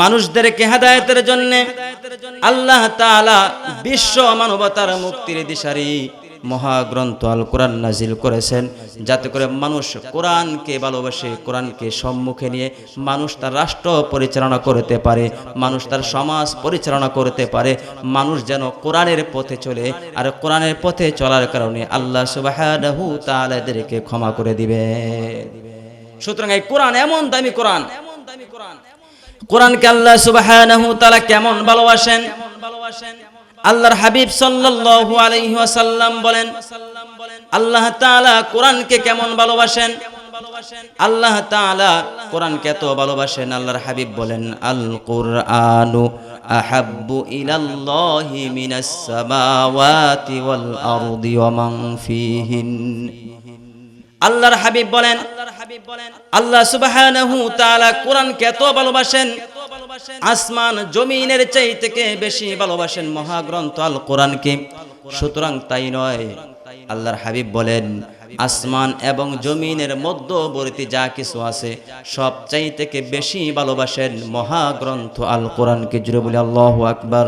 মানুষদেরকে হেদায়েতের জন্য আল্লাহ বিশ্ব মানবতার মুক্তির দিশারি মহাগ্রন্থ আল কোরআন নাজিল করেছেন। যাতে করে মানুষ কোরআনকে ভালোবাসে, কোরআনকে সম্মুখে নিয়ে মানুষ তার রাষ্ট্র পরিচালনা করতে পারে, মানুষ তার সমাজ পরিচালনা করতে পারে, মানুষ যেন কোরআনের পথে চলে আর কোরআনের পথে চলার কারণে আল্লাহ সুবহানাহু তাআলা এদেরকে ক্ষমা করে দিবে সুতরাং এই কোরআন এমন দামি কোরআন। কোরআনকে আল্লাহ সুবহানাহু তাআলা কেমন ভালোবাসেন? আল্লাহর হাবিব সাল্লাল্লাহু আলাইহি ওয়াসাল্লাম বলেন আল্লাহ তাআলা কোরআনকে কেমন ভালোবাসেন? আল্লাহ তাআলা কোরআনকে এত ভালোবাসেন আল্লাহর হাবিব বলেন আল কুরআনু আহাব্বু ইলাল্লাহি মিনাস সামাওয়াতি ওয়াল আরদি ওয়া মান ফিহিন। আল্লাহর হাবিব বলেন, আল্লাহ সুবহানাহু তাআলা কোরআনকে এত ভালোবাসেন, আসমান জমিনের চাই থেকে বেশি ভালোবাসেন মহাগ্রন্থ আল কোরআনকে সুতরাং তাই নয়, আল্লাহর হাবিব বলেন আসমান এবং জমিনের মধ্যবর্তী যা কিছু আছে সব চাই থেকে বেশি ভালোবাসেন মহাগ্রন্থ আল কোরআনকে জুড়ে বলে আল্লাহু আকবার।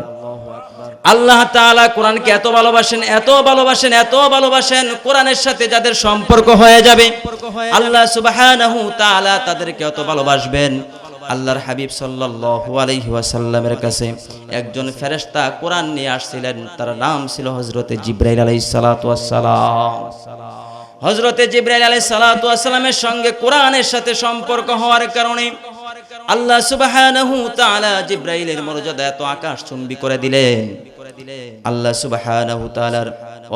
আল্লাহ তাআলা কোরআনকে এত ভালোবাসেন এত ভালোবাসেন এত ভালোবাসেন কোরআনের সাথে যাদের সম্পর্ক হয়ে যাবে। আল্লাহ তাআলা তাদেরকে এত ভালোবাসবেন। আল্লাহর হাবিব সাল্লাল্লাহু আলাইহি কাছে একজন ফেরেশতা কোরআন নিয়ে আসছিলেন তার নাম ছিল হযরতে জিবরাইল আলাইহিস সালাতু হযরতে জিবরাইল আলাইহিস সালাতু ওয়াসসালামের সঙ্গে কোরআনের সাথে সম্পর্ক হওয়ার কারণে আল্লাহ তাআলা জিবরাইলের মর্যাদা এত আকাশ চুম্বি করে দিলেন। আল্লাহ তাআলার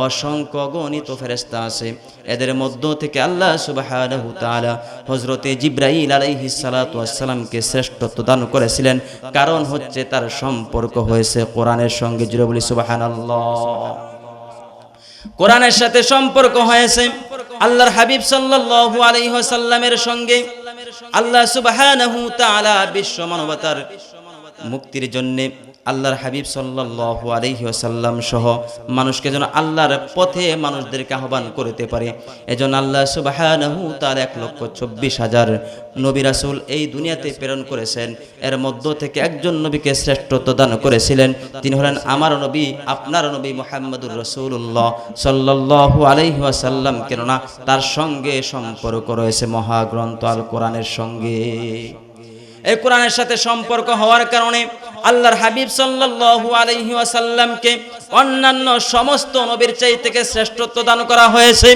অসংখ্য গণিত ফেরেশতা আছে। এদের মধ্য থেকে আল্লাহ সুবহানাহু তাআলা হযরতে জিবরাইল আলাইহিস সালাতু ওয়াসসালামকে শ্রেষ্ঠত্ব দান করেছিলেন। কারণ হচ্ছে তার সম্পর্ক হয়েছে কোরআনের সঙ্গে। জুড়ে বলি সুবহানাল্লাহ। কোরআনের সাথে সম্পর্ক হয়েছে। আল্লাহর হাবিব সাল্লাল্লাহু আলাইহি ওয়াসাল্লামের সঙ্গে আল্লাহ সুবহানাহু তাআলা বিশ্ব মানবতার মুক্তির জন্য আল্লাহর হাবিব সাল্লাল্লাহু আলাইহি ওয়াসাল্লাম সহ মানুষকে যেন আল্লাহর পথে মানুষদেরকে আহ্বান করতে পারে। এজন্য আল্লাহ সুবহানাহু তাআলা এক লক্ষ চব্বিশ হাজার নবী রাসূল এই দুনিয়াতে প্রেরণ করেছেন। এর মধ্য থেকে একজন নবীকে শ্রেষ্ঠত্ব দান করেছিলেন। তিনি হলেন আমার নবী, আপনার নবী মুহাম্মদুর রাসূলুল্লাহ সাল্লাল্লাহু আলাইহি ওয়াসাল্লাম। কেননা তার সঙ্গে সম্পর্ক রয়েছে মহাগ্রন্থ আল কোরআনের সঙ্গে। এই কোরআনের সাথে সম্পর্ক হওয়ার কারণে আল্লাহর হাবিব সাল্লাল্লাহু আলাইহি ওয়াসাল্লামকে অন্যান্য সমস্ত নবীর চাই থেকে শ্রেষ্ঠত্ব দান করা হয়েছে।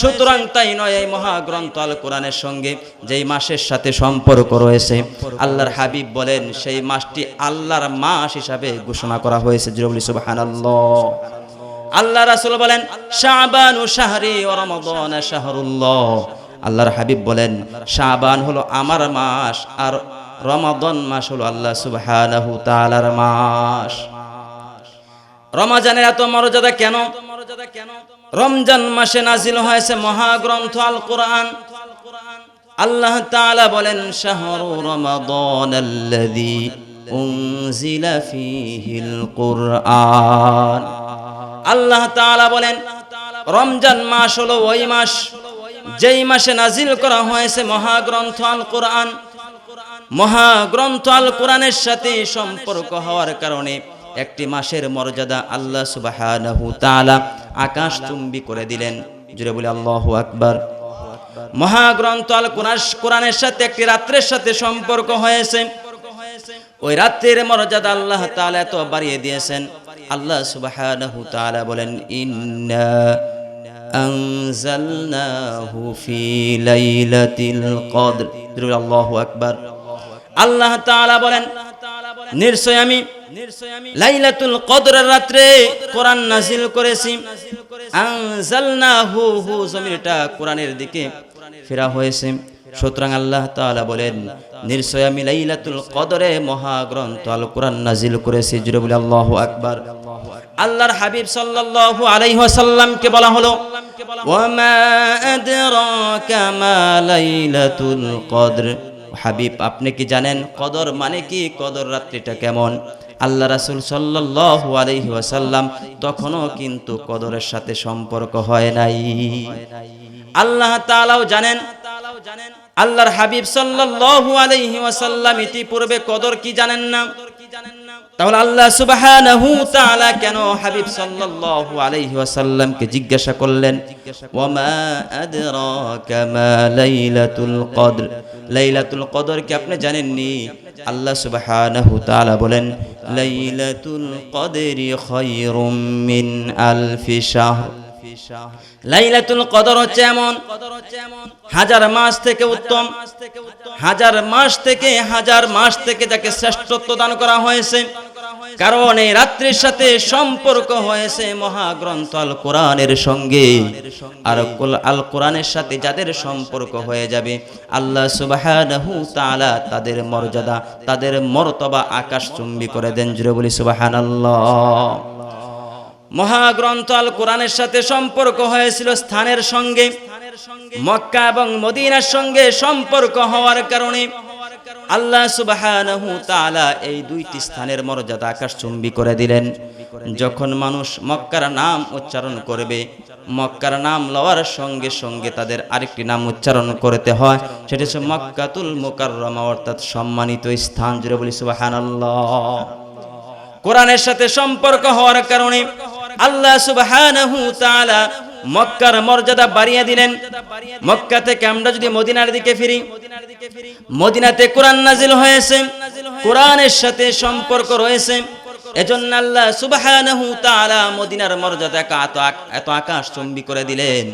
সুতরাং তাই নয় এই মহাগ্রন্থ আল কোরআনের সঙ্গে যেই মাসের সাথে সম্পর্ক রয়েছে। আল্লাহর হাবিব বলেন, সেই মাসটি আল্লাহর মাস হিসাবে ঘোষণা করা হয়েছে। জিরবুল সুবহানাল্লাহ। আল্লাহ রাসূল বলেন, শাবানু শাহরি ওয়া রমাদান শাহরুল্লাহ। আল্লাহর হাবিব বলেন, শাবান হলো আমার মাস আর রমাদন মাস হলো আল্লাহ সুবহানাহু মাস। রমাজানের এত মর্যাদা কেন? রমজান মাসে নাজিল হয়েছে মহাগ্রন্থ আল কোরআন আল্লাহ তাআলা বলেন, শাহরু রমাদান আল্লাহ তাআলা বলেন, রমজান মাস হলো ওই মাস যেই মাসে নাজিল করা হয়েছে মহাগ্রন্থ আল কোরআন মহাগ্রন্থ আল কোরআনের সাথে সম্পর্ক হওয়ার কারণে একটি মাসের মর্যাদা আল্লাহ তাআলা আকাশ চুম্বি করে দিলেন। জুড়ে বলে আল্লাহ আকবার। মহাগ্রন্থ আল কোরআন কোরআনের সাথে একটি রাত্রের সাথে সম্পর্ক হয়েছে। ওই রাত্রের মর্যাদা আল্লাহ তাআলা এত বাড়িয়ে দিয়েছেন। আল্লাহ তাআলা বলেন, ইন্না আনজালনাহু ফি আল্লাহ তাআলা বলেন, নিশ্চয় আমি লাইলাতুল কদরের রাত্রে কোরআন নাজিল করেছি। আনজালনাহু হু জমিরটা কোরআনের দিকে ফেরা হয়েছে। সুতরাং আল্লাহ তাআলা বলেন, নিশ্চয় আমি লাইলাতুল কদরে মহাগ্রন্থ আল কোরআন নাজিল করেছি। জুড়ে বলে, আল্লাহু আকবার। আল্লাহর হাবিব সাল্লাল্লাহু আলাইহি ওয়াসাল্লামকে বলা হলো ওয়ামা আদরাকা মা লাইলাতুল কদর। হাবিব, আপনি কি জানেন কদর মানে কি? কদর রাত্রিটা কেমন? আল্লাহ রাসুল সাল্লাসাল্লাম তখনও কিন্তু কদরের সাথে সম্পর্ক হয় নাই। আল্লাহ তালাও জানেন, আল্লাহর হাবিব সাল্লাহ আলাইহি ওয়াসাল্লাম ইতিপূর্বে কদর কি জানেন না? তাহলে আল্লাহ সুবহানাহু তাআলা কেন হাবিব সাল্লাল্লাহু আলাইহি ওয়াসাল্লামকে জিজ্ঞাসা করলেন? ওয়ামা আদরাকা মা লাইলাতুল কদর। লাইলাতুল কদর কি আপনি জানেননি? আল্লাহ সুবহানাহু তাআলা বলেন, লাইলাতুল কদরি খায়রুম মিন আলফি শাহর। লাইলাতুল কদর হচ্ছে এমন, হাজার মাস থেকে উত্তম, হাজার মাস থেকে হাজার মাস থেকে যাকে শ্রেষ্ঠত্ব দান করা হয়েছে। কারণ এই রাত্রির সাথে সম্পর্ক হয়েছে মহাগ্রন্থ আল কোরআনের সঙ্গে। আর আল কোরআনের সাথে যাদের সম্পর্ক হয়ে যাবে, আল্লাহ তাআলা তাদের মর্যাদা, তাদের মর্তবা আকাশ চুম্বি করে দেন। জুড়ে বলি সুবহানাল্লাহ। মহাগ্রন্থ আল কোরআনের সাথে সম্পর্ক হয়েছিল স্থানের সঙ্গে। মক্কা এবং মদিনার সঙ্গে সম্পর্ক হওয়ার কারণে আল্লাহ সুবহানাহু তাআলা এই দুইটি স্থানের মর্যাদা আকাশ চুম্বি করে দিলেন। যখন মানুষ মক্কার নাম উচ্চারণ করবে, মক্কার নাম লওয়ার সঙ্গে সঙ্গে তাদের আরেকটি নাম উচ্চারণ করতে হয়, সেটা হচ্ছে মক্কাতুল মুকাররমা, অর্থাৎ সম্মানিত স্থান। জুড়ে বলি, সুবহানাল্লাহ। কোরআনের সাথে সম্পর্ক হওয়ার কারণে আল্লাহ সুবহানাহু তাআলা মক্কার মর্যাদা বাড়িয়ে দিলেন। মক্কা থেকে আমরা যদি মদিনার দিকে ফিরি মদিনাতে কোরআন নাজিল হয়েছে, কোরআনের সাথে সম্পর্ক রয়েছে। এজন্য আল্লাহ তাআলা মদিনার মর্যাদা এত এত আকাশ চুম্বি করে দিলেন।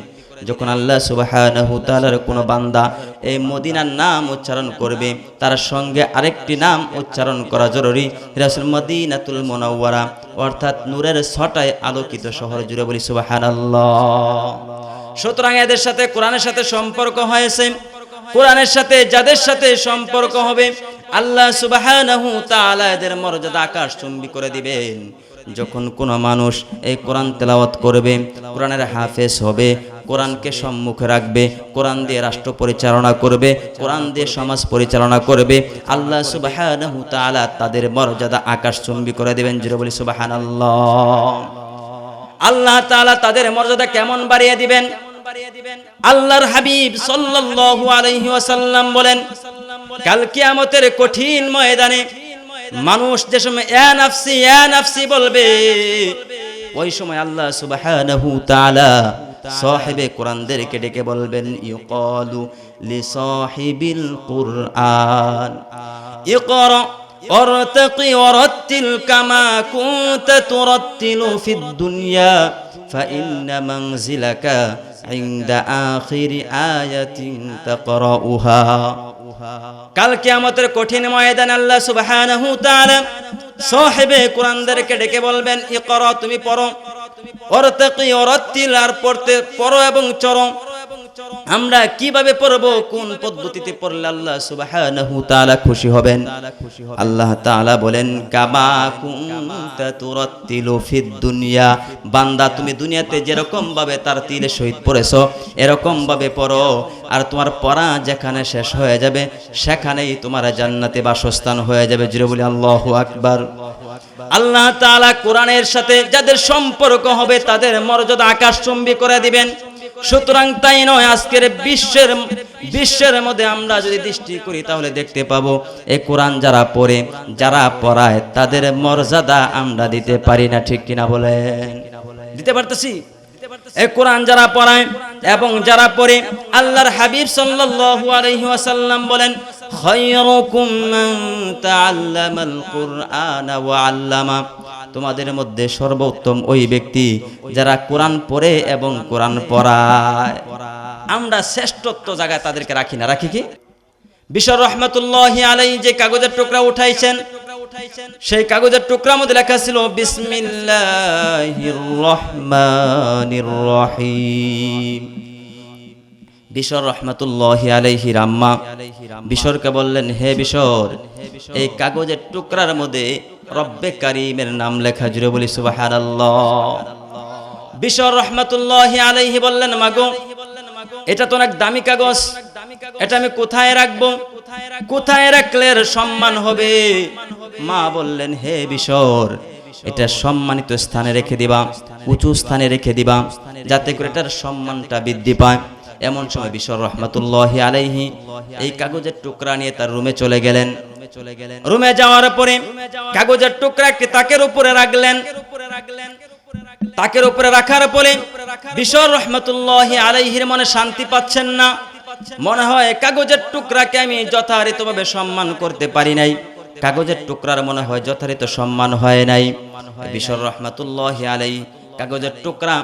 যখন আল্লাহ সুবহানাহু তাআলার কোন বান্দা এই মদিনার নাম উচ্চারণ করবে, তার সঙ্গে আরেকটি নাম উচ্চারণ করা জরুরি রাসূল মদিনাতুল মুনাওয়ারা, অর্থাৎ নূরের ছটায় আলোকিত শহর জুড়ে বলি সুবহানাল্লাহ। সুতরাং এদের সাথে কোরআনের সাথে সম্পর্ক হয়েছে কোরআনের সাথে যাদের সাথে সম্পর্ক হবে, আল্লাহ এদের মর্যাদা আকাশ চুম্বি করে দিবেন। যখন কোনো মানুষ এই কোরআন তেলাওয়াত করবে, কোরআনের হাফেজ হবে, কোরআনকে সম্মুখে রাখবে, কোরআন দিয়ে রাষ্ট্র পরিচালনা করবে, কোরআন দিয়ে সমাজ পরিচালনা করবে, আল্লাহ তাআলা তাদের মর্যাদা আকাশ চুম্বি করে দেবেন। জুড়ে বলি, সুবহানাল্লাহ। আল্লাহ তাআলা তাদের মর্যাদা কেমন বাড়িয়ে দিবেন? আল্লাহর হাবিব সাল্লাল্লাহু আলাইহি ওয়াসাল্লাম বলেন কাল কিয়ামতের কঠিন ময়দানে মানুষ যে সময় ইয়া নাফসি ইয়া নাফসি বলবে ওই সময় আল্লাহ সুবহানাহু তাআলা সাহেবে কোরআনদেরকে ডেকে বলবেন ইউকালু লি সাহিবিল কুরআন ইকরা وارتقي ورتل كما كنت ترتل في الدنيا فإن منزلك عند آخر آية تقرأها কাল কিয়ামতের কঠিন ময়দান আল্লাহ সুবহানাহু তাআলা সাহেবে কোরআনদেরকে ডেকে বলবেন ইকরা তুমি পড়ো ওরতাকি ওরাত্তিল আর পড়তে পড়ো এবং চরো আমরা কীভাবে পড়ব? কোন পদ্ধতিতে পড়লে আল্লাহ সুবহানাহু তাআলা খুশি হবেন? আল্লাহ তাআলা বলেন কামা কুনতা তুরাত্তিলু ফিদ দুনিয়া। বান্দা তুমি দুনিয়াতে যেরকম ভাবে তার তিলে শহীদ পড়েছো এরকম ভাবে পড়ো। আর তোমার পড়া যেখানে শেষ হয়ে যাবে সেখানেই তোমার জান্নাতে বাসস্থান হয়ে যাবে। জুড়ে বলি আল্লাহু আকবার। আল্লাহ তাআলা কোরআনের সাথে যাদের সম্পর্ক হবে তাদের মর্যাদা আকাশচুম্বী করে দিবেন। সুতরাং তাই নয়, আজকের বিশ্বের বিশ্বের মধ্যে আমরা যদি দৃষ্টি করি, তাহলে দেখতে পাবো এ কোরআন যারা পড়ে, যারা পড়ায়, তাদের মর্যাদা আমরা দিতে পারি না, ঠিক কিনা বলেন? দিতে পারতেছি? এবং যারা পড়ে, আল্লাহর হাবিব সাল্লাল্লাহু আলাইহি ওয়াসাল্লাম বলেন তোমাদের মধ্যে সর্বোত্তম ওই ব্যক্তি যারা কোরআন পড়ে এবং কোরআন পড়ায়। আমরা শ্রেষ্ঠত্ব জায়গায় তাদেরকে রাখি না, রাখি কি? বিশ্বর রহমতুল্লাহ আলাই যে কাগজের টুকরা উঠাইছেন, সেই কাগজের টুকরার মধ্যে লেখা ছিল, বিসমিল্লাহির রহমানির রহিম। বিশর রহমতুল্লাহ আলাইহি রাম্মা। বিশরকে বললেন, হে বিশর, এই কাগজের টুকরার মধ্যে রব্বে কারিমের নাম লেখা, জুড়ে বলি, সুবহানাল্লাহ। বিশর রহমতুল্লাহ আলাইহি বললেন, মাগো, এটা তো অনেক দামি কাগজ। এটা আমি কোথায় রাখব? কোথায় রাখলে সম্মান হবে? মা বললেন, হে বিশর, এটা সম্মানিত স্থানে রেখে দিবা, উঁচু স্থানে রেখে দিবা, যাতে করে এটার সম্মানটা বৃদ্ধি পায়। এমন সময় বিশ্বর রহমতুল্লাহ আলাইহি এই কাগজের টুকরা নিয়ে তার রুমে চলে গেলেন। রুমে যাওয়ার পরে কাগজের টুকরা একটি তাকের উপরে রাখলেন। তাকের উপরে রাখার পরে বিশ্বর রহমতুল্লাহ আলাইহির মনে শান্তি পাচ্ছেন না। মনে হয় কাগজের টুকরাকে আমি যথারীতভাবে সম্মান করতে পারি নাই। কাগজের টুকরার মনে হয় যথারীত সম্মান হয় নাই। বিশ্বর রহমতুল্লাহ আলাই কাগজের টুকরা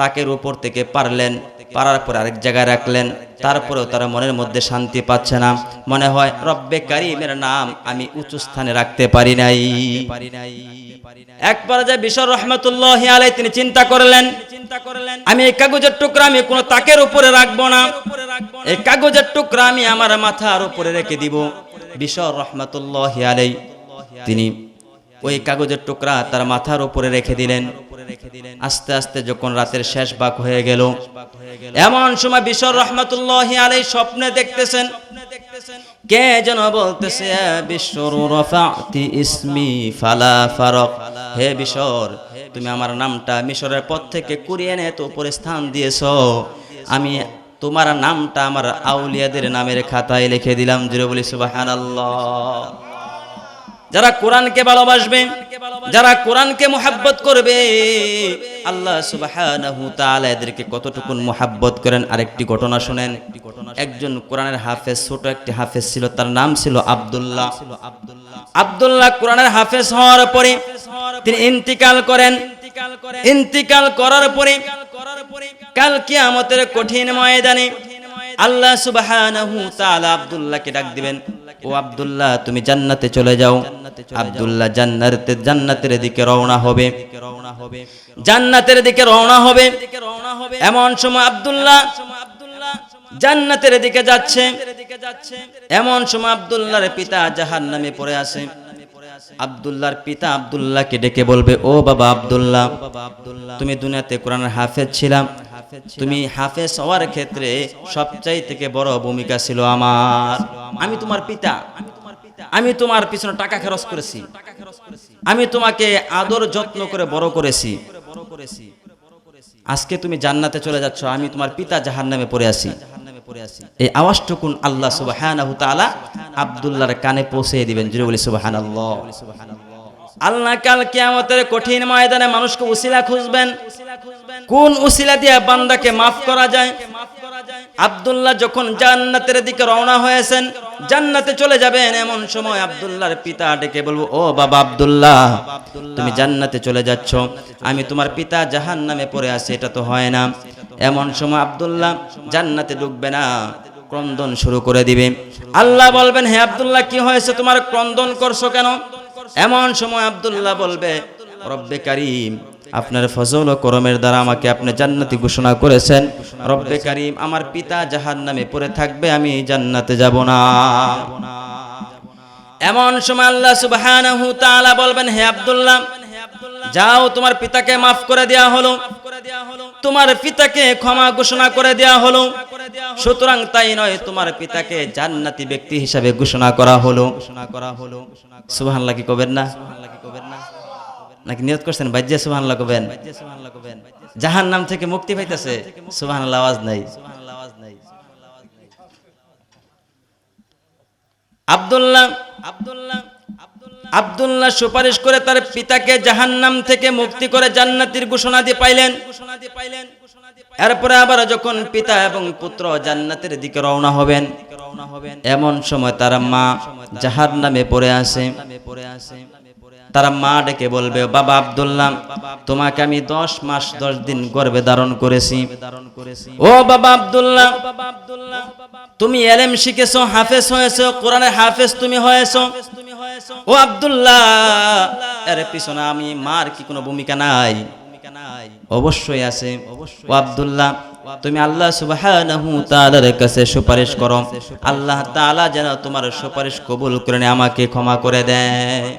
তাকের উপর থেকে পারলেন। পারার পর আরেক জায়গায় রাখলেন। তারপরেও তারা মনের মধ্যে শান্তি পাচ্ছে না। মনে হয়, রব্বে কারিমের নাম আমি উঁচু স্থানে রাখতে পারি নাই। এক পর্যায়ে বিশ্বর রহমতুল্লাহ আলাই তিনি চিন্তা করলেন চিন্তা করলেন আমি এই কাগজের টুকরা আমি কোনো তাকের উপরে রাখব না। এই কাগজের টুকরা আমি আমার মাথার উপরে রেখে দিব। বিশ্বর রহমতুল্লাহ আলাই তিনি ওই কাগজের টুকরা তার মাথার উপরে রেখে দিলেন। আস্তে আস্তে যখন রাতের শেষ ভাগ হয়ে গেল, এমন সময় বিশ্বর রহমতুল্লাহ আলাই স্বপ্নে দেখতেছেন, কে যেন বলতেছে বিশ্বর ফালা হে বিশ্বর তুমি আমার নামটা মিশরের পথ থেকে কুড়িয়ে এনে তো উপরে স্থান দিয়েছ। আমি তোমার নামটা আমার আউলিয়াদের নামের খাতায় লিখে দিলাম। জুড়ে বলি, সুবহানাল্লাহ। যারা কোরআনকে ভালোবাসবে, যারা কোরআনকে মোহাব্বত করবে, আল্লাহ তাআলা এদেরকে কতটুকু মোহাব্বত করেন? আরেকটি ঘটনা শুনেন। একজন কোরআনের হাফেজ, ছোট একটি হাফেজ ছিল, তার নাম ছিল আব্দুল্লাহ। আবদুল্লাহ কোরআনের হাফেজ হওয়ার পরে তিনি ইন্তিকাল করেন। ইন্তিকাল করার পরে কাল কিয়ামতের কঠিন ময়দানে আল্লাহ সুবহানাহু তাআলা আব্দুল্লাহকে ডাক দিবেন, ও আব্দুল্লাহ, তুমি জান্নাতে চলে যাও। আব্দুল্লাহ জান্নাতে, জান্নাতের দিকে রওনা হবে। জান্নাতের দিকে রওনা হবে। এমন সময় আব্দুল্লাহ জান্নাতের দিকে যাচ্ছে। এমন সময় আব্দুল্লাহর পিতা জাহান্নামে পড়ে আসে আব্দুল্লাহর পিতা আব্দুল্লাহকে ডেকে বলবে, ও বাবা আব্দুল্লাহ, তুমি দুনিয়াতে কোরআনের হাফেজ ছিলাম। তুমি হাফেজ হওয়ার ক্ষেত্রে সবচাই থেকে বড় ভূমিকা ছিল আমার। আমি তোমার পিতা। আমি তোমার পিছনে টাকা খরচ করেছি। আমি তোমাকে আদর যত্ন করে বড় করেছি। আজকে তুমি জান্নাতে চলে যাচ্ছ। আমি তোমার পিতা জাহান্নামে পড়ে আছি। এই আওয়াজটুকুন আল্লাহ সুবহানাহু তাআলা আব্দুল্লাহর কানে পৌঁছে দিবেন। বলি সুবহানাল্লাহ। আল্লাহ কাল কিয়ামতের কঠিন ময়দানে মানুষকে উসিলা খুঁজবেন। কোন উসিলা দিয়ে বান্দাকে মাফ করা যায়? আব্দুল্লাহ যখন জান্নাতের দিকে রওনা হয়েছেন, জান্নাতে চলে যাবেন এমন সময় আব্দুল্লাহর পিতা ডেকে বলব, ও বাবা আব্দুল্লাহ, তুমি জান্নাতে চলে যাচ্ছ। আমি তোমার পিতা জাহান নামে পড়ে আছি, এটা তো হয় না। এমন সময় আব্দুল্লাহ জান্নাতে ঢুকবে না, ক্রন্দন শুরু করে দিবে। আল্লাহ বলবেন, হে আব্দুল্লাহ, কি হয়েছে? তোমার ক্রন্দন করছ কেন? এমন সময় আব্দুল্লাহ বলবে, রব্বে কারিম, আপনার ফজল ও করমের দ্বারা আমাকে আপনি জান্নাতি ঘোষণা করেছেন। রব্বে কারিম, আমার পিতা জাহান নামে পড়ে থাকবে, আমি জান্নাতে যাব না। এমন সময় আল্লাহ সুবহানাহু তাআলা বলবেন, হে আব্দুল্লাহ যাও তোমার পিতাকে মাফ করে দেয়া হলো। তোমার পিতাকে ক্ষমা ঘোষণা করে দেয়া হলো। সুতরাং তাই নয় তোমার পিতাকে জান্নাতি ব্যক্তি হিসাবে ঘোষণা করা হলো। ঘোষণা করা হলো। সুবহানাল্লাহ কি কবেন না? নাকি নিয়ত করছেন? বাজ্যে সুবহানাল্লাহ কবেন? জাহান নাম থেকে মুক্তি পাইতেছে। সুবহানাল্লাহ আওয়াজ নাই। আব্দুল্লাহ আব্দুল্লাহ আব্দুল্লাহ সুপারিশ করে তার পিতাকে জাহান্নাম থেকে মুক্তি করে জান্নাতির ঘোষণা দিয়ে পাইলেন। এরপরে আবার যখন পিতা এবং পুত্র জান্নাতের দিকে রওনা হবেন, এমন সময় তার মা জাহার নামে পড়ে আসে তারা মা ডেকে বলবে, বাবা আব্দুল্লাহ, তোমাকে আমি দশ মাস দশ দিন গর্বে ধারণ করেছি। ও বাবা আব্দুল্লাহ, তুমি এলেম শিখেছো, হাফেজ হয়েছো কোরআনের হাফেজ তুমি হয়েছো। ও আব্দুল্লাহ এর পিছনে আমি, মার কি কোনো ভূমিকা নাই? অবশ্যই আছে। ও আব্দুল্লাহ, তুমি আল্লাহ সুবহানাহু তাআলার কাছে সুপারিশ করো। আল্লাহ তাআলা যেন তোমার সুপারিশ কবুল করে আমাকে ক্ষমা করে দেয়।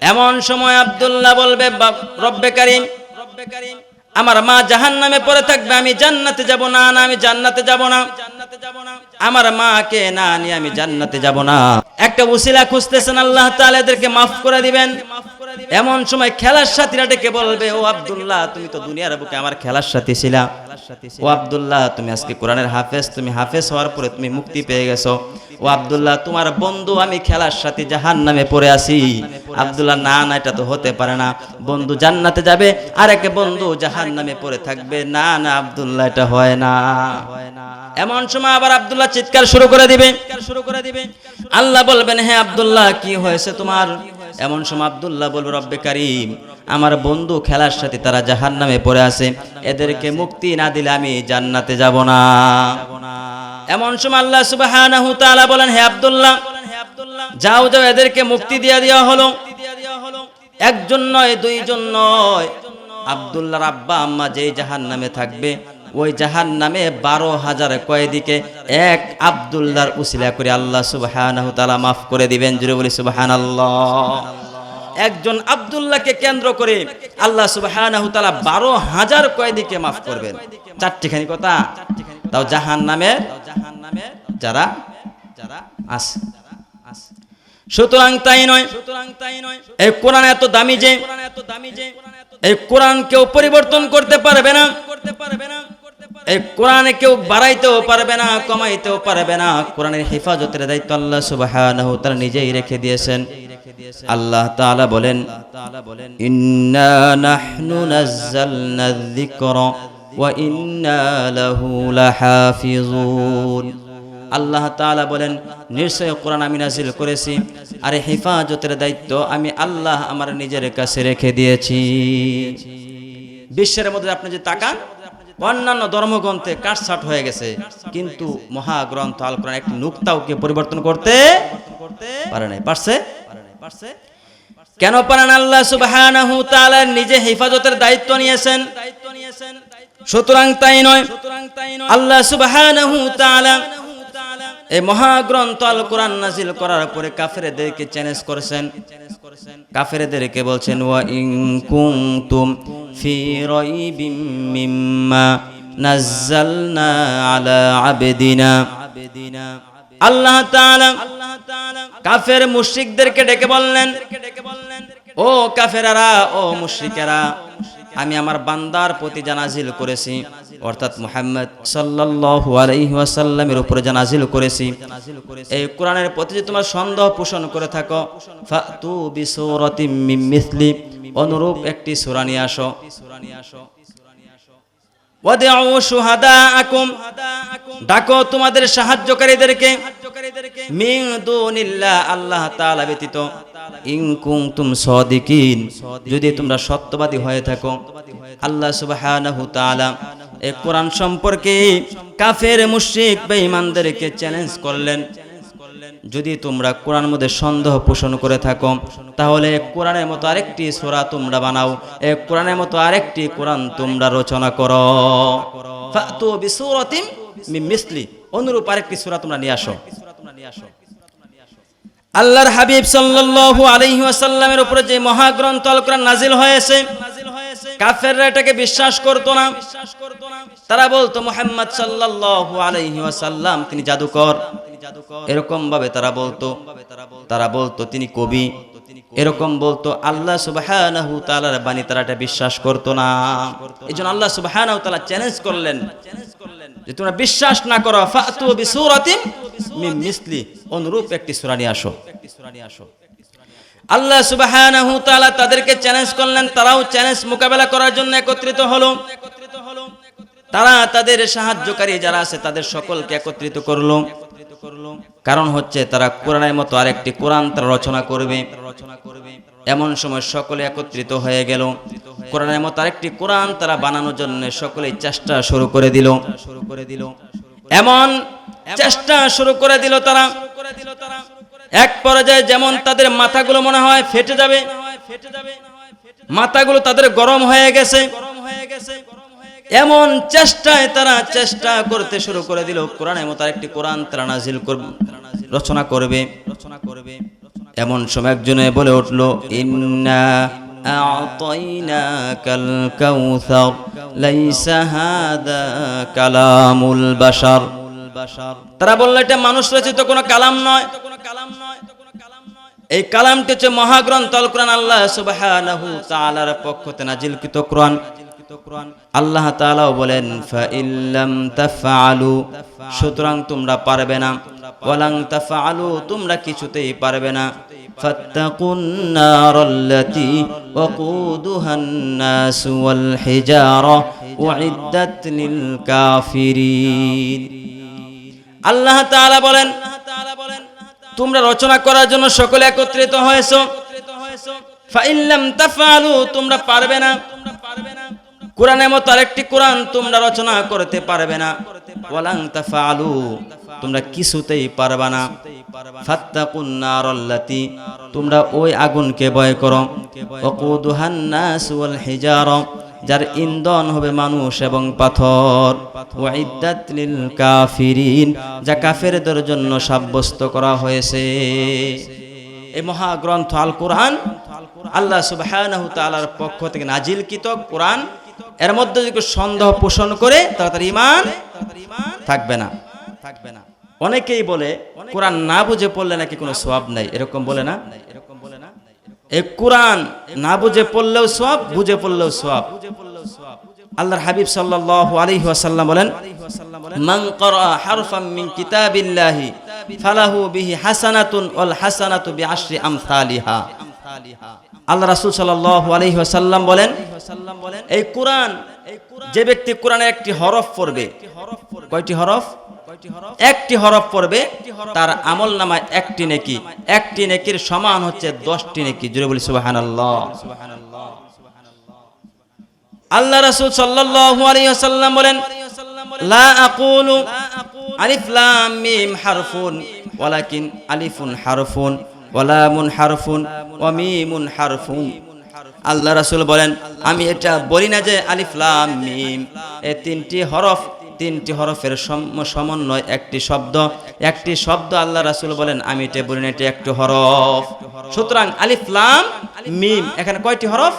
এমন সময় আব্দুল্লাহ বলবে রব্বে "বাপ- রব্বে কারিম আমার মা জাহান নামে পড়ে থাকবে, আমি জান্নাতে যাব না না, আমি জান্নাতে যাব না। আমার মাকে না নিয়ে আমি জান্নাতে যাব না। একটা উসিলা খুঁজতেছেন, আল্লাহ তাআলা এদেরকে মাফ করে দিবেন। এমন সময় খেলার সাথীরা ডেকে বলবে ও আব্দুল্লাহ তুমি তো দুনিয়ার বুকে আমার খেলার সাথী ছিলা। ও আব্দুল্লাহ তুমি আজকে কোরআনের হাফেজ তুমি হাফেজ হওয়ার পরে তুমি মুক্তি পেয়ে গেছো। ও আব্দুল্লাহ তোমার বন্ধু আমি খেলার সাথে জাহান নামে পড়ে আছি। আব্দুল্লাহ না না এটা তো হতে পারে না। বন্ধু জান্নাতে যাবে আর এক বন্ধু জাহান নামে পড়ে থাকবে। না না আব্দুল্লাহ এটা হয় না। এমন সময় আবার আব্দুল্লাহ চিৎকার শুরু করে দিবে। শুরু করে দিবে। আল্লাহ বলবেন হ্যাঁ আব্দুল্লাহ কি হয়েছে তোমার? এমন সময় আব্দুল্লাহ বলবে, রব্বে কারিম, আমার বন্ধু খেলার সাথে তারা জাহান নামে পড়ে আছে। এদেরকে মুক্তি না দিলে আমি জান্নাতে যাব না। এমন সময় আল্লাহ তাআলা বলেন, হে আবদুল্লাহ, যাও যাও, এদেরকে মুক্তি দিয়ে দেওয়া হলো। একজন নয়, দুইজন নয়। আব্দুল্লাহর আব্বা, আম্মা যেই জাহান নামে থাকবে ওই জাহান নামে বারো হাজার কয়েদিকে এক আব্দুল্লাহর উসিলা করে আল্লাহ তাআলা মাফ করে দিবেন জুড়ে বলি সুবহানাল্লাহ। একজন আব্দুল্লাহকে কেন্দ্র করে আল্লাহ তাআলা বারো হাজার কয়েদিকে মাফ করবেন। চারটিখানি কথা। তাও জাহান নামে জাহান নামে যারা যারা আছে। সুতরাং তাই নয় সুতরাং তাই নয় এই কোরআন এত দামি যে এত দামি যে এই কোরআন কেউ পরিবর্তন করতে পারবে না করতে পারবে না। এই কোরআনে কেউ বাড়াইতেও পারবে না, কমাইতেও পারবে না। কোরআনের হেফাজতের দায়িত্ব আল্লাহ তাআলা নিজেই রেখে দিয়েছেন। আল্লাহ তাআলা বলেন, ইন্না নাহনু নাযালনা আল্লাহ তাআলা বলেন, নিশ্চয় কোরআন আমি নাজিল করেছি, আর হেফাজতের দায়িত্ব আমি আল্লাহ আমার নিজের কাছে রেখে দিয়েছি। বিশ্বের মধ্যে আপনি যে তাকান অন্যান্য ধর্মগ্রন্থে কাটছাট হয়ে গেছে। কিন্তু মহাগ্রন্থ আল কোরআন একটি নুক্তাও কে পরিবর্তন করতে পারে নাই? পারছে? কেন পারেন আল্লাহ সুবহানাহু তাআলা নিজে হেফাজতের দায়িত্ব নিয়েছেন দায়িত্ব নিয়েছেন। সুতরাং তাই নয়। আল্লাহ সুবহানাহু তাআলা এই মহাগ্রন্থ আল কোরআন নাজিল করার পরে কাফেরদেরকে চ্যালেঞ্জ করেছেন। কাফেরদেরকে বলছেন, ওয়া ইন কুনতুম ফি রাইবিম মিম্মা নাযালনা আলা আবদিনা। আল্লাহ তাআলা কাফের মুশরিকদেরকে ডেকে বললেন, ও কাফেরারা, ও মুশরিকেরা আমি আমার বান্দার প্রতি জানাজিল করেছি, অর্থাৎ মুহাম্মদ ওয়াসাল্লামের উপরে জানাজিল করেছি। এই কোরআনের প্রতি যদি তোমার সন্দেহ পোষণ করে থাকো, ফাতু বিসূরাতিম মিন মিসলি, অনুরূপ একটি সূরা নিয়ে আসো। ডাকো তোমাদের সাহায্যকারীদেরকে। যদি তোমরা সত্যবাদী হয়ে থাকো, আল্লাহ সুবহানাহু তাআলা কোরআন সম্পর্কে কাফের, মুশরিক, বেঈমানদেরকে চ্যালেঞ্জ করলেন। যদি তোমরা কোরআন মধ্যে সন্দেহ পোষণ করে থাকো, তাহলে কোরআনের মতো আরেকটি সোরা তোমরা বানাও এই কোরআনের মতো আরেকটি কোরআন তোমরা রচনা করো। মিসলি, অনুরূপ আরেকটি সোরা তোমরা নিয়ে আসো। আল্লাহর হাবিব সাল্লাল্লাহু আলাইহি ওয়াসাল্লামের উপরে যে মহাগ্রন্থ আল কোরআন নাজিল হয়েছে, কাফেররা এটাকে বিশ্বাস করত না। তারা বলতো, মুহাম্মদ সাল্লাল্লাহু আলাইহি ওয়াসাল্লাম, তিনি জাদুকর। এরকম ভাবে তারা বলতো। তারা বলতো, তিনি কবি। এরকম বলতো, আল্লাহ তাআলার বাণী তারা এটা বিশ্বাস করতো না। এইজন্য আল্লাহ তাআলা চ্যালেঞ্জ করলেন যে, তোমরা বিশ্বাস না করো মিসলি। অনুরূপ একটি সূরা আসো। আল্লাহ তাআলা তাদেরকে চ্যালেঞ্জ করলেন, তারাও চ্যালেঞ্জ মোকাবেলা করার জন্য একত্রিত হলো। তারা তাদের সাহায্যকারী যারা আছে, তাদের সকলকে একত্রিত করল। কারণ হচ্ছে তারা কোরআনের মতো আরেকটি কোরআন তারা রচনা করবে। এমন সময় সকলে একত্রিত হয়ে গেল। কোরআনের মতো আরেকটি কোরআন তারা বানানোর জন্য সকলেই চেষ্টা শুরু করে দিল শুরু করে দিল। এমন চেষ্টা শুরু করে দিল তারা। এক পর্যায়ে যেমন তাদের মাথাগুলো মনে হয় ফেটে যাবে, মাথাগুলো তাদের গরম হয়ে গেছে। এমন চেষ্টায় তারা চেষ্টা করতে শুরু করে দিল। কোরআনের মতো একটি কোরআন তারা নাজিল রচনা করবে রচনা করবে। এমন সময় একজনে বলে উঠল, ইন্না তারা বলল, এটা মানুষ কোনো কালাম নয়। এই কালামটি হচ্ছে মহাগ্রন্থ কোরআন আল্লাহ পক্ষ থেকে নাজিলকৃত কোরআন। আল্লাহ তাআলাও বলেন তাফআলু সুতরাং তোমরা পারবে না। ওয়ালাং তাফআলু তোমরা কিছুতেই পারবে না। ফাত্তাকুন নাস ওয়াল হিজারা উইদ্দাত লিল কাফিরিন আল্লাহ তাআলা বলেন, তোমরা রচনা করার জন্য সকলে একত্রিত হয়েছো। ফাইল্লাম তাফআলু তোমরা পারবে না। কোরআনের মতো আরেকটি কোরআন তোমরা রচনা করতে পারবে না। ওয়ালাং তোমরা কিছুতেই পারবে না। ফাত্তাকুন নারাল্লাতি, তোমরা ওই আগুনকে ভয় করো। ওয়াকুদুহান নাস ওয়াল হিজারা, যার ইন্ধন হবে মানুষ এবং পাথর। ওয়াইদ্দাত কাফিরিন, যা কাফেরদের জন্য সাব্যস্ত করা হয়েছে। এই মহাগ্রন্থ আল কোরআন আল্লাহ সুবহানাহু পক্ষ থেকে নাজিলকৃত কোরআন এর মধ্যে যদি সন্দেহ পোষণ করে, তাহলে তার ইমান থাকবে না। থাকবে না অনেকেই বলে, কোরআন না বুঝে পড়লে নাকি কোনো সওয়াব নাই। এরকম বলে না? এরকম বলে না কোরআন না বুঝে পড়লেও সওয়াব, বুঝে পড়লেও সওয়াব। আল্লাহর হাবিব সাল্লাল্লাহু আলাইহি ওয়াসাল্লাম বলেন, মান হারফাম মিন কিতাবিল্লাহি, ফালাহু বিহি হাসানাতুন ওয়াল হাসানাতু বিআশরি আমসালিহা। আল্লাহ রাসূল আলাইহি ওয়াসাল্লাম বলেন, এই কোরআন, যে ব্যক্তি কোরআনের একটি হরফ পড়বে, কয়টি হরফ? একটি হরফ পড়বে, তার আমল নামায় একটি নেকি, একটি নেকির সমান হচ্ছে দশটি নেকি। জুড়ে বলি, সুবহানাল্লাহ। আল্লাহ রাসুল সাল্লাল্লাহু আলাইহি ওয়াসাল্লাম বলেন মিম হারফুন, ওয়ালাকিন আলিফুন হারফুন। ওয়ালামুন হারফুন ওয়া মিমুন হারফুন। আল্লাহ রাসূল বলেন, আমি এটা বলি না যে আলিফ লাম মিম। এই তিনটি হরফ, তিনটি হরফের সম- সমন্বয়, একটি শব্দ। একটি শব্দ আল্লাহ রাসূল বলেন, আমি এটা বলি না, এটা একটি হরফ। সুতরাং আলিফ লাম মিম, এখানে কয়টি হরফ?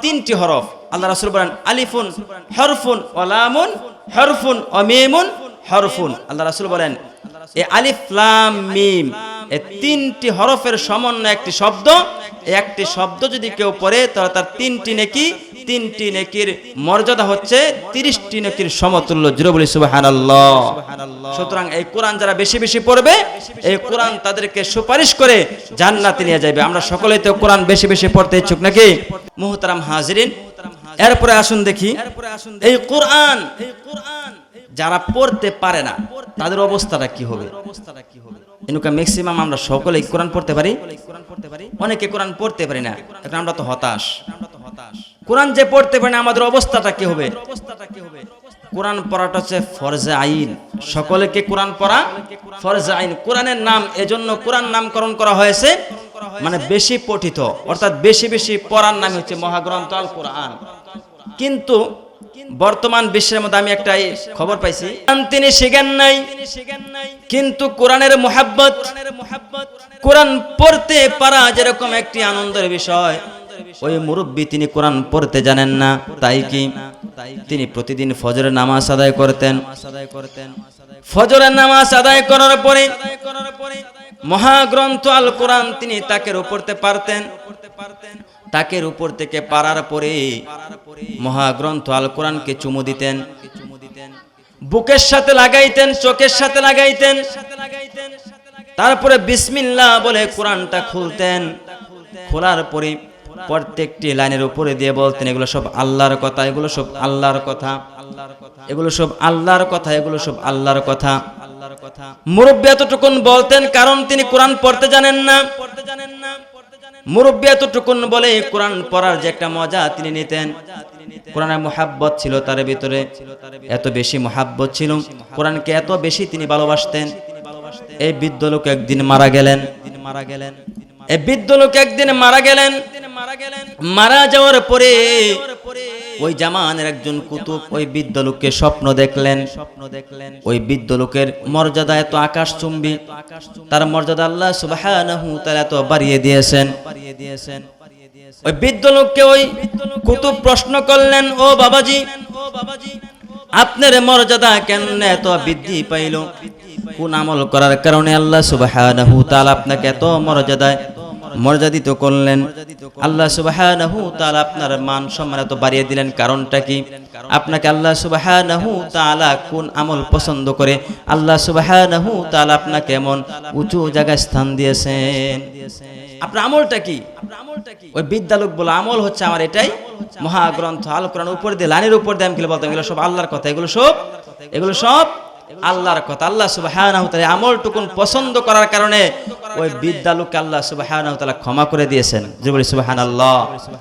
তিনটি হরফ। আল্লাহ রাসূল বলেন, আলিফুন হরফুন ওয়ালামুন হরফুন ও মিমুন হরফুন। আল্লাহ রাসূল বলেন এই আলিফ লাম মিম এই তিনটি হরফের সমন্বয় একটি শব্দ একটি শব্দ যদি কেউ পড়ে, তাহলে তার তিনটি নেকি, তিনটি নেকির মর্যাদা হচ্ছে তিরিশটি নেকির সমতুল্য, জিরো বলি সুবহানাল্লাহ। সুতরাং এই কোরআন যারা বেশি বেশি পড়বে, এই কোরআন তাদেরকে সুপারিশ করে জান্নাতে নিয়ে যাবে। আমরা সকলেই তো কোরআন বেশি বেশি পড়তে ইচ্ছুক নাকি? মুহতারাম হাজরিন, এরপরে আসুন দেখি। এই কোরআন এই কোরআন যারা পড়তে পারে না, তাদের অবস্থাটা কি হবে? অবস্থাটা কি হবে এনুকা ম্যাক্সিমাম আমরা সকলেই কোরআন পড়তে পারি। পড়তে পারি অনেকে কোরআন পড়তে পারি না, এখন আমরা তো হতাশ। আমরা তো হতাশ কোরআন যে পড়তে পারি না, আমাদের অবস্থাটা কি হবে? অবস্থাটা কি হবে কোরআন পড়াটা হচ্ছে ফরজে আইন। সকলেকে কোরআন পড়া ফরজে আইন। কোরআনের নাম, এজন্য কোরআন নামকরণ করা হয়েছে মানে বেশি পঠিত। অর্থাৎ বেশি বেশি পড়ার নাম হচ্ছে মহাগ্রন্থ আল কোরআন কিন্তু বর্তমান বিশ্বের মধ্যে আমি একটা খবর পাইছি। তিনি শিখেন নাই, কিন্তু কোরআনের মোহাব্বত, কোরআন পড়তে পারা যেরকম একটি আনন্দের বিষয়, ওই মুরব্বী তিনি কোরআন পড়তে জানেন না, তাই কি? তিনি প্রতিদিন ফজরের নামাজ আদায় করতেন। ফজরের নামাজ আদায় করার পরে মহাগ্রন্থ আল কোরআন তিনি তাকের উপরতে পারতেন। তাকের উপর থেকে পারার পরে মহাগ্রন্থ আল কোরআনকে চুমু দিতেন। বুকের সাথে লাগাইতেন, চোখের সাথে লাগাইতেন। তারপরে বিসমিল্লাহ বলে কোরআনটা খুলতেন। খোলার পরে প্রত্যেকটি লাইনের উপরে দিয়ে বলতেন, এগুলো সব আল্লাহর কথা, এগুলো সব আল্লাহর কথা। এগুলো সব আল্লাহর কথা, এগুলো সব আল্লাহর কথা। মুরব্বী এতটুকুন বলতেন, কারণ তিনি কোরআন পড়তে জানেন না। মুরব্বী এতটুকুন বলে কোরআন পড়ার যে একটা মজা তিনি নিতেন। কোরআনের মোহাব্বত ছিল তার ভিতরে। এত বেশি মোহাব্বত ছিল, কোরআনকে এত বেশি তিনি ভালোবাসতেন। এই বৃদ্ধ লোক একদিন মারা গেলেন। মারা গেলেন এই বৃদ্ধ লোক একদিন মারা গেলেন। মারা যাওয়ার পরে ওই জামানের একজন কুতুব ওই বৃদ্ধ লোককে স্বপ্ন দেখলেন। স্বপ্ন দেখলেন ওই বৃদ্ধ লোকের মর্যাদা এত আকাশ চুম্বি তার মর্যাদা আল্লাহ তাআলা এত বাড়িয়ে দিয়েছেন। দিয়েছেন। ওই বৃদ্ধ লোককে ওই কুতুব প্রশ্ন করলেন, ও বাবাজি ও বাবাজি আপনার মর্যাদা কেন এত বৃদ্ধি পাইল? কোন আমল করার কারণে আল্লাহ তাআলা আপনাকে এত মর্যাদায় মর্যাদিত করলেন? আল্লাহ তাআলা আপনার মান সম্মান এত বাড়িয়ে দিলেন কারণটা কি? আপনাকে আল্লাহ তাআলা কোন আমল পছন্দ করে? আল্লাহ তাআলা আপনাকে এমন উঁচু জায়গায় স্থান দিয়েছেন। আপনার আমলটা কি? ওই বিদ্যালোক বলে আমল হচ্ছে আমার এটাই। মহাগ্রন্থ আল কোরআন উপর দিয়ে, লাইনের উপর দিয়ে আমি বলতাম? এগুলো সব আল্লাহর কথা, এগুলো সব এগুলো সব আল্লাহর কথা। আল্লাহ সুবহানাহু তাআলা আমলটুকুন পছন্দ করার কারণে ওই বিদ্যালোককে আল্লাহ সুবহানাহু তাআলা ক্ষমা করে দিয়েছেন। যে বলি সুবহানাল্লাহ।